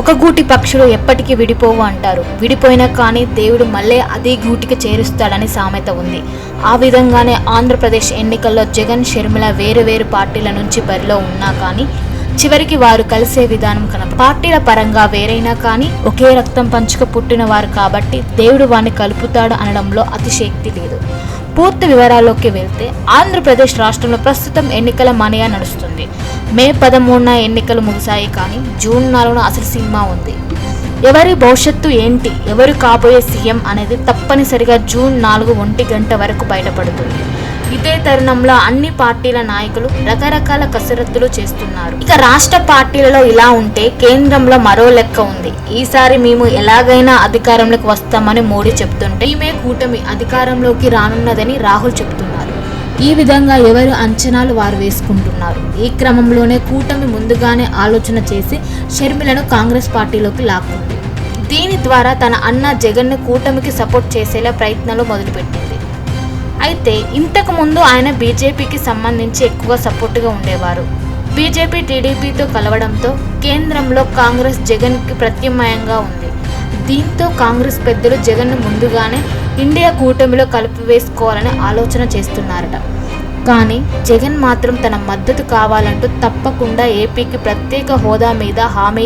ఒక గూటి పక్షులు ఎప్పటికీ విడిపోవు అంటారు. విడిపోయినా కానీ దేవుడు మళ్ళీ అదే గూటికి చేరుస్తాడని సామెత ఉంది. ఆ విధంగానే ఆంధ్రప్రదేశ్ ఎన్నికల్లో జగన్ షర్మిల వేరు వేరు పార్టీల నుంచి బరిలో ఉన్నా కానీ చివరికి వారు కలిసే విధానం కన పార్టీల పరంగా వేరైనా కానీ ఒకే రక్తం పంచుక పుట్టిన వారు కాబట్టి దేవుడు వారిని కలుపుతాడు అనడంలో అతిశక్తి లేదు. పూర్తి వివరాల్లోకి వెళ్తే ఆంధ్రప్రదేశ్ రాష్ట్రంలో ప్రస్తుతం ఎన్నికల మనయా నడుస్తుంది. మే పదమూడున ఎన్నికలు ముగిశాయి కానీ జూన్ నాలుగున అసలు సినిమా ఉంది. ఎవరి భవిష్యత్తు ఏంటి? ఎవరు కాబోయే సీఎం అనేది తప్పనిసరిగా జూన్ నాలుగు ఒంటి గంట వరకు బయటపడుతుంది. ఇదే తరుణంలో అన్ని పార్టీల నాయకులు రకరకాల కసరత్తులు చేస్తున్నారు. ఇక రాష్ట్ర పార్టీలలో ఇలా ఉంటే కేంద్రంలో మరో లెక్క ఉంది. ఈసారి మేము ఎలాగైనా అధికారంలోకి వస్తామని మోడీ చెప్తుంటే ఈమె కూటమి అధికారంలోకి రానున్నదని రాహుల్ చెప్తున్నారు. ఈ విధంగా ఎవరు అంచనాలు వారు వేసుకుంటున్నారు? ఈ క్రమంలోనే కూటమి ముందుగానే ఆలోచన చేసి షర్మిలను కాంగ్రెస్ పార్టీలోకి లాక్కుంది. దీని ద్వారా తన అన్న జగన్ను కూటమికి సపోర్ట్ చేసేలా ప్రయత్నాలు మొదలుపెట్టింది. అయితే ఇంతకుముందు ఆయన బీజేపీకి సంబంధించి ఎక్కువగా సపోర్టుగా ఉండేవారు. బీజేపీ టీడీపీతో కలవడంతో కేంద్రంలో కాంగ్రెస్ జగన్కి ప్రత్యామ్నాయంగా ఉంది. దీంతో కాంగ్రెస్ పెద్దలు జగన్ను ముందుగానే ఇండియా కూటమిలో కలిపివేసుకోవాలని ఆలోచన చేస్తున్నారట. కానీ జగన్ మాత్రం తన మద్దతు కావాలంటూ తప్పకుండా ఏపీకి ప్రత్యేక హోదా మీద హామీ